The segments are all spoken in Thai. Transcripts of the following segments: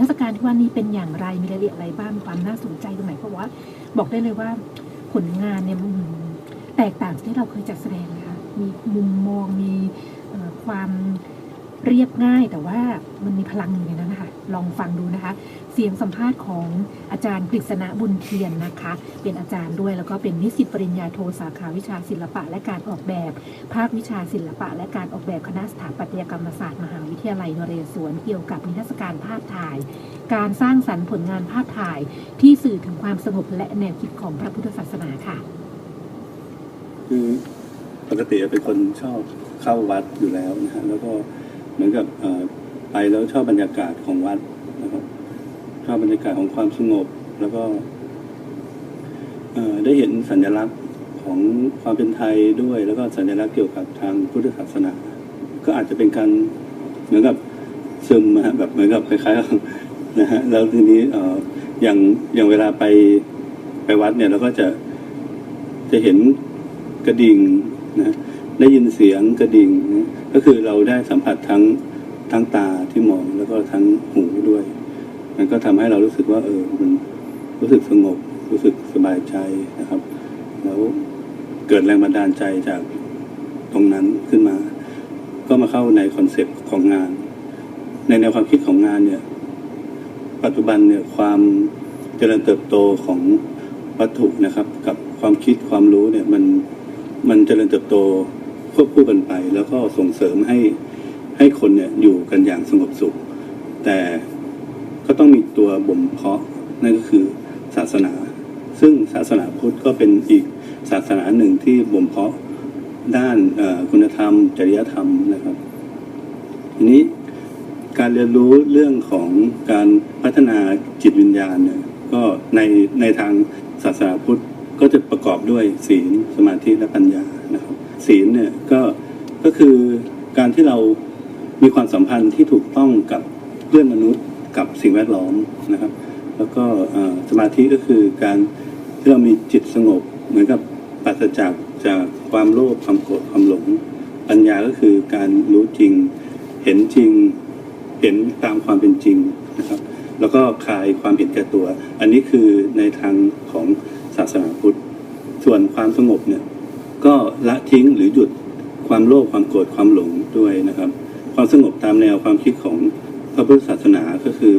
ทรรศการที่ว่านี้เป็นอย่างไรมีรายละเอียดอะไรบ้างความน่าสนใจตรงไหนเพราะว่าบอกได้เลยว่าผลงานเนี่ยอืมแตกต่างจากที่เราเคยจัดแสดงนะคะมีมุมมองมีความ เรียบง่ายแต่ว่ามันมีพลังอยู่ในนั้นนะคะลองฟังดูนะคะ เสียงสัมภาษณ์ของอาจารย์กฤษณะบุญเทียนนะคะ เป็นอาจารย์ด้วยแล้วก็เป็นนิสิตปริญญาโทสาขาวิชาศิลปะและการออกแบบ ภาควิชาศิลปะ และการออกแบบคณะสถาปัตยกรรมศาสตร์มหาวิทยาลัยนเรศวรเกี่ยวกับนิทรรศการภาพถ่าย การสร้างสรรค์ผลงานภาพถ่าย ที่สื่อถึงความสงบและแนวคิดของพระพุทธศาสนาค่ะ คือปกติเป็นคนชอบเข้าวัดอยู่แล้วนะฮะแล้วก็ เหมือนกับไปแล้วชอบบรรยากาศของวัดนะครับชอบบรรยากาศของความสงบ แล้วก็ได้เห็นสัญลักษณ์ของความเป็นไทยด้วย แล้วก็สัญลักษณ์เกี่ยวกับทางพุทธศาสนา ก็อาจจะเป็นการเหมือนกับซึมแบบเหมือนกับคล้ายๆนะฮะแล้วทีนี้เอ่ออย่างอย่างเวลาไปไปวัดเนี่ยเราก็จะจะเห็นกระดิ่งนะได้ยินเสียงกระดิ่งนะ ก็คือเราได้สัมผัสทั้งทั้งตาที่มองแล้วก็ทั้งหูด้วย มันก็ทำให้เรารู้สึกว่า เออมันรู้สึกสงบ รู้สึกสบายใจนะครับ แล้วเกิดแรงบันดาลใจจากตรงนั้นขึ้นมา ก็มาเข้าในคอนเซปต์ของงาน ในแนวความคิดของงานเนี่ย ปัจจุบันเนี่ยความเจริญเติบโตของวัตถุนะครับ กับความคิดความรู้เนี่ยมันมันเจริญเติบโต ควบคู่กันไป แล้วก็ส่งเสริมให้ให้คนเนี่ยอยู่กันอย่างสงบสุข แต่ก็ต้องมีตัวบ่มเพาะนั่นก็คือศาสนา ซึ่งศาสนาพุทธก็เป็นอีกศาสนาหนึ่งที่บ่มเพาะด้านคุณธรรม จริยธรรมนะครับทีนี้การเรียนรู้เรื่องของการพัฒนาจิตวิญญาณเนี่ยก็ในในทางศาสนาพุทธก็จะประกอบด้วยศีลสมาธิและปัญญานะครับ ศีลเนี่ยก็ก็คือการที่เรามีความสัมพันธ์ที่ถูกต้องกับเพื่อนมนุษย์กับสิ่งแวดล้อมนะครับ แล้วก็สมาธิก็คือการที่เรามีจิตสงบ เหมือนกับปราศจากจากความโลภความโกรธความหลง ปัญญาก็คือการรู้จริง เห็นจริง เห็นตามความเป็นจริงนะครับ แล้วก็คลายความเห็นแก่ตัว อันนี้คือในทางของศาสนาพุทธ ส่วนความสงบเนี่ย ก็ละทิ้งหรือหยุดความโลภความโกรธความหลงด้วยนะครับ ความสงบตามแนวความคิดของพระพุทธศาสนาก็คือ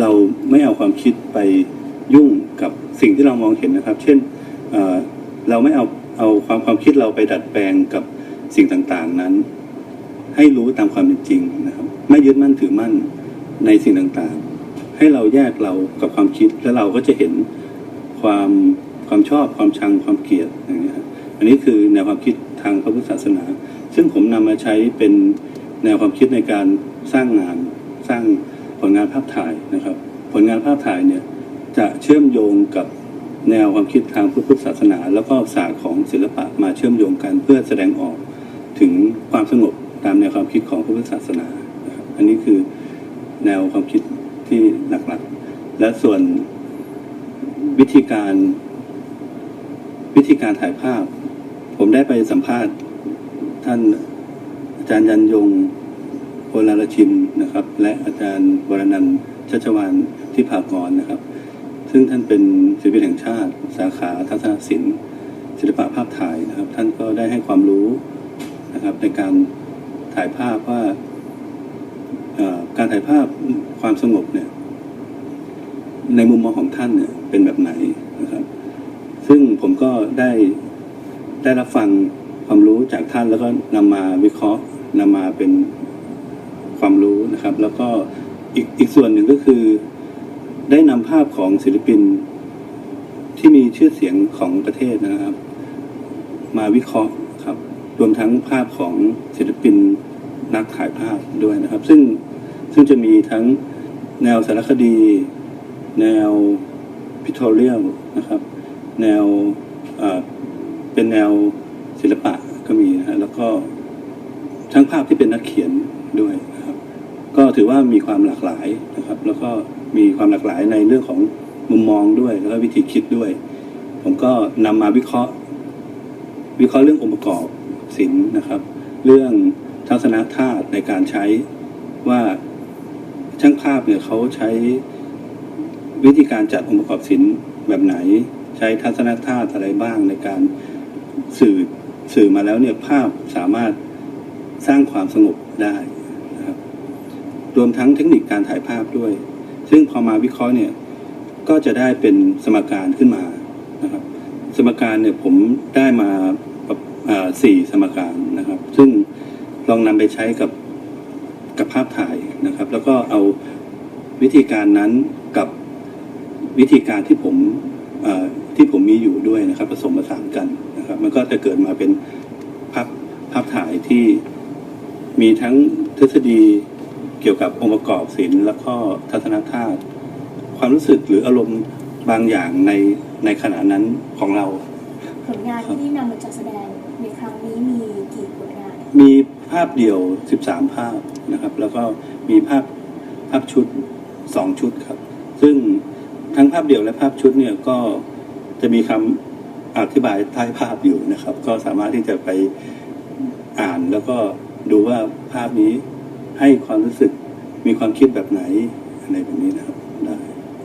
เราไม่เอาความคิดไปยุ่งกับสิ่งที่เรามองเห็นนะครับ เช่นเเราไม่เอาเอาความความคิดเราไปดัดแปลงกับสิ่งต่างๆนั้น ให้รู้ตามความเป็นจริงนะครับ ไม่ยึดมั่นถือมั่นในสิ่งต่างๆ ให้เราแยกเรากับความคิดแล้วเราก็จะเห็นความความชอบความชังความเกลียดอย่างเงี้ยครับ อันนี้คือแนวความคิดทางพระพุทธศาสนา ซึ่งผมนำมาใช้เป็นแนวความคิดในการสร้างงานสร้างผลงานภาพถ่ายนะครับ ผลงานภาพถ่ายเนี่ยจะเชื่อมโยงกับแนวความคิดทางพระพุทธศาสนา แล้วก็ศาสตร์ของศิลปะมาเชื่อมโยงกันเพื่อแสดงออกถึงความสงบตามแนวความคิดของพระพุทธศาสนา อันนี้คือแนวความคิดที่หลักๆ และส่วนวิธีการวิธีการถ่ายภาพ ผมได้ไปสัมภาษณ์ท่านอาจารย์ยันยงโพลารชินนะครับ และอาจารย์วรนันท์ชัชวานที่ภากรนะครับ ซึ่งท่านเป็นศิลปินแห่งชาติ สาขาทัศนศิลป์ศิลปะภาพถ่ายนะครับ ท่านก็ได้ให้ความรู้นะครับในการถ่ายภาพว่าการถ่ายภาพความสงบเนี่ยในมุมมองของท่านเนี่ยเป็นแบบไหนนะครับ ซึ่งผมก็ได้ ได้รับฟังความรู้จากท่านแล้วก็นำมาวิเคราะห์นำมาเป็นความรู้นะครับ แล้วก็อีกอีกส่วนหนึ่งก็คือ ได้นำภาพของศิลปินที่มีชื่อเสียงของประเทศนะครับ มาวิเคราะห์ครับ รวมทั้งภาพของศิลปินนักถ่ายภาพด้วยนะครับ ซึ่งซึ่งจะมีทั้งแนวสารคดี แนวพิทอเรียลนะครับ แนว เป็นแนวศิลปะก็มีนะฮะแล้วก็ทั้งภาพที่เป็นนักเขียนด้วยนะครับ ก็ถือว่ามีความหลากหลายนะครับ แล้วก็มีความหลากหลายในเรื่องของมุมมองด้วย แล้วก็วิธีคิดด้วย ผมก็นำมาวิเคราะห์ วิเคราะห์เรื่ององค์ประกอบศิลป์นะครับ เรื่องทัศนธาตุในการใช้ว่าช่างภาพเนี่ยเขาใช้วิธีการจัดองค์ประกอบศิลป์แบบไหน ใช้ทัศนธาตุอะไรบ้างในการ สื่อสื่อมาแล้วเนี่ยภาพสามารถสร้างความสงบได้นะครับ รวมทั้งเทคนิคการถ่ายภาพด้วย ซึ่งพอมาวิเคราะห์เนี่ยก็จะได้เป็นสมการขึ้นมานะครับ สมการเนี่ยผมได้มาอ่าสี่สมการนะครับ ซึ่งลองนำไปใช้กับกับภาพถ่ายนะครับ แล้วก็เอาวิธีการนั้นกับวิธีการที่ผมอ่า ที่ผมมีอยู่ด้วยนะครับผสมผสานกันนะครับ มันก็จะเกิดมาเป็นภาพภาพถ่ายที่มีทั้งทฤษฎีเกี่ยวกับองค์ประกอบศิลป์แล้วก็ทัศนธาตุความรู้สึกหรืออารมณ์บางอย่างในในขณะนั้นของเรา ผลงานที่นำมาจัดแสดงในครั้งนี้มีกี่ผลงาน มีภาพเดี่ยว 13 ภาพนะครับ แล้วก็มีภาพภาพชุด 2 ชุดครับ ซึ่งทั้งภาพเดี่ยวและภาพชุดเนี่ยก็ จะมีคำอธิบายใต้ภาพอยู่นะครับ ก็สามารถที่จะไปอ่านแล้วก็ดูว่าภาพนี้ให้ความรู้สึกมีความคิดแบบไหนอะไรแบบนี้นะครับได้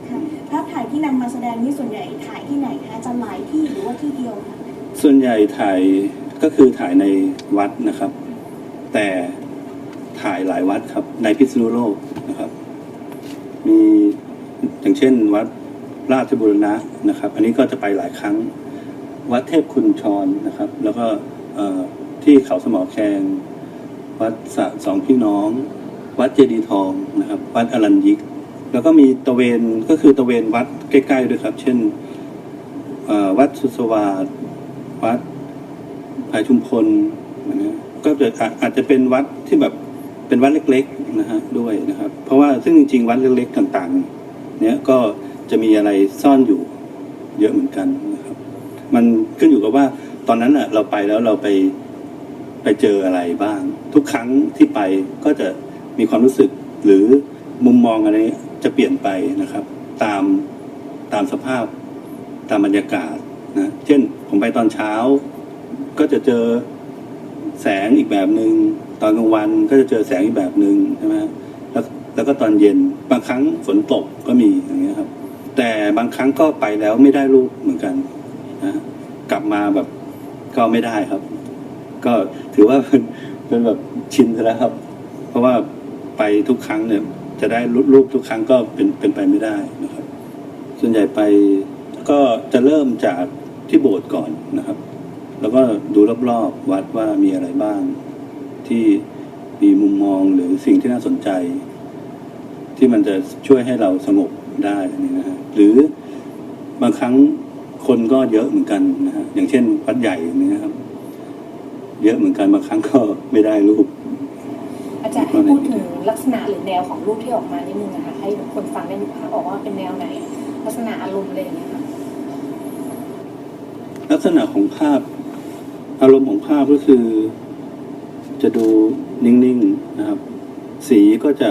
ค่ะภาพถ่ายที่นำมาแสดงนี่ส่วนใหญ่ถ่ายที่ไหนคะจะหลายที่หรือว่าที่เดียวคะส่วนใหญ่ถ่ายก็คือถ่ายในวัดนะครับ แต่ถ่ายหลายวัดครับ ในพิษณุโลกนะครับ มีอย่างเช่นวัด ราชบุรณะนะครับ อันนี้ก็จะไปหลายครั้ง วัดเทพคุณชรนะครับ แล้วก็ที่เขาสมอแคงวัดสะสองพี่น้อง วัดเจดีทองนะครับ วัดอรัญยิก แล้วก็มีตะเวนก็คือตะเวนวัดใกล้ๆด้วยครับ เช่นวัดสุสวาสวัดภายชุมพลนะก็จะอาจจะเป็นวัดที่แบบเป็นวัดเล็กๆนะฮะด้วยนะครับ เพราะว่าซึ่งจริงๆ วัดเล็กๆต่าง ๆ เนี้ยก็ จะมีอะไรซ่อนอยู่เยอะเหมือนกันนะครับ มันขึ้นอยู่กับว่า ตอนนั้นอะเราไปแล้วเราไปไปเจออะไรบ้าง ทุกครั้งที่ไปก็จะมีความรู้สึกหรือมุมมองอะไรจะเปลี่ยนไปนะครับ ตามตามสภาพตามบรรยากาศนะเช่นผมไปตอนเช้า ก็จะเจอแสงอีกแบบหนึง่งตอนกลางวันก็จะเจอแสงอีกแบบหนึ่งใช่ไหมแล้วแล้วก็ตอนเย็นบางครั้งฝนตกก็มีอย่างเงี้ยครับ แต่บางครั้งก็ไปแล้วไม่ได้รูปเหมือนกันนะกลับมาแบบก็ไม่ได้ครับ ก็ถือว่าเป็นเป็นแบบชินแล้วครับ เพราะว่าไปทุกครั้งเนี่ย จะได้รูปรูปทุกครั้งก็เป็นเป็นไปไม่ได้นะครับ ส่วนใหญ่ไปก็จะเริ่มจากที่โบสถ์ก่อนนะครับ แล้วก็ดูรอบๆวัดว่ามีอะไรบ้าง ที่มีมุมมองหรือสิ่งที่น่าสนใจ ที่มันจะช่วยให้เราสงบ ได้นี่นะฮะหรือบางครั้งคนก็เยอะเหมือนกันนะฮะอย่างเช่นวัดใหญ่นี่นะครับ เยอะเหมือนกันบางครั้งก็ไม่ได้รูป อาจารย์ให้พูดถึงลักษณะหรือแนวของรูปที่ออกมานิดนึงนะคะให้คนฟังได้นึกภาพออกว่าเป็นแนวไหน ลักษณะอารมณ์อะไรอย่างเงี้ยค่ะลักษณะของภาพ อารมณ์ของภาพก็คือ จะดูนิ่งๆนะครับ สีก็จะ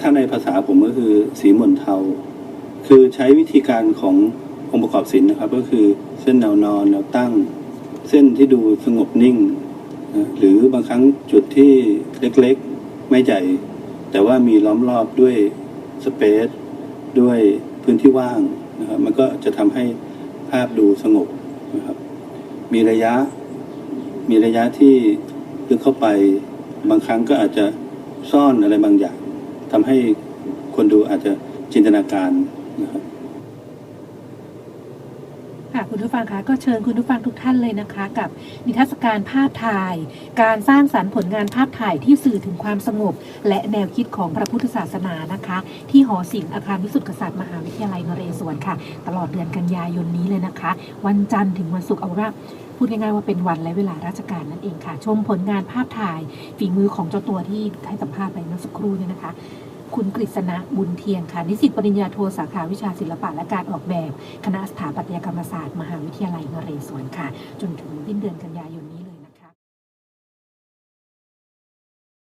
ถ้าในภาษาผมก็คือสีหม่นเทา คือใช้วิธีการขององค์ประกอบศิลป์นะครับ ก็คือเส้นแนวนอนแนวตั้ง เส้นที่ดูสงบนิ่งนะหรือบางครั้งจุดที่เล็กๆไม่ใหญ่แต่ว่ามีล้อมรอบด้วยสเปซด้วยพื้นที่ว่างนะครับมันก็จะทำให้ภาพดูสงบนะครับ มีระยะ มีระยะที่ลึกเข้าไป บางครั้งก็อาจจะซ่อนอะไรบางอย่างทำให้คนดูอาจจะจินตนาการ ค่ะคุณผู้ฟังคะก็เชิญคุณผู้ฟังทุกท่านเลยนะคะ กับนิทรรศการภาพถ่าย การสร้างสรรค์ผลงานภาพถ่ายที่สื่อถึงความสงบ และแนวคิดของพระพุทธศาสนานะคะ ที่หอศิลป์อาคารวิสุทธิกษัตริย์มหาวิทยาลัยนเรศวรค่ะ ตลอดเดือนกันยายนนี้เลยนะคะ วันจันทร์ถึงวันศุกร์เอาว่าพูดง่ายๆว่าเป็นวันและเวลาราชการนั่นเองค่ะ ชมผลงานภาพถ่ายฝีมือของเจ้าตัวที่ให้สัมภาษณ์ไปเมื่อสักครู่เนี่ยนะคะ คุณกฤษณะบุญเทียงค่ะ นิสิตปริญญาโทสาขาวิชาศิลปะและการออกแบบ คณะสถาปัตยกรรมศาสตร์ มหาวิทยาลัยนเรศวรค่ะ จนถึงสิ้นเดือนกันยายนนี้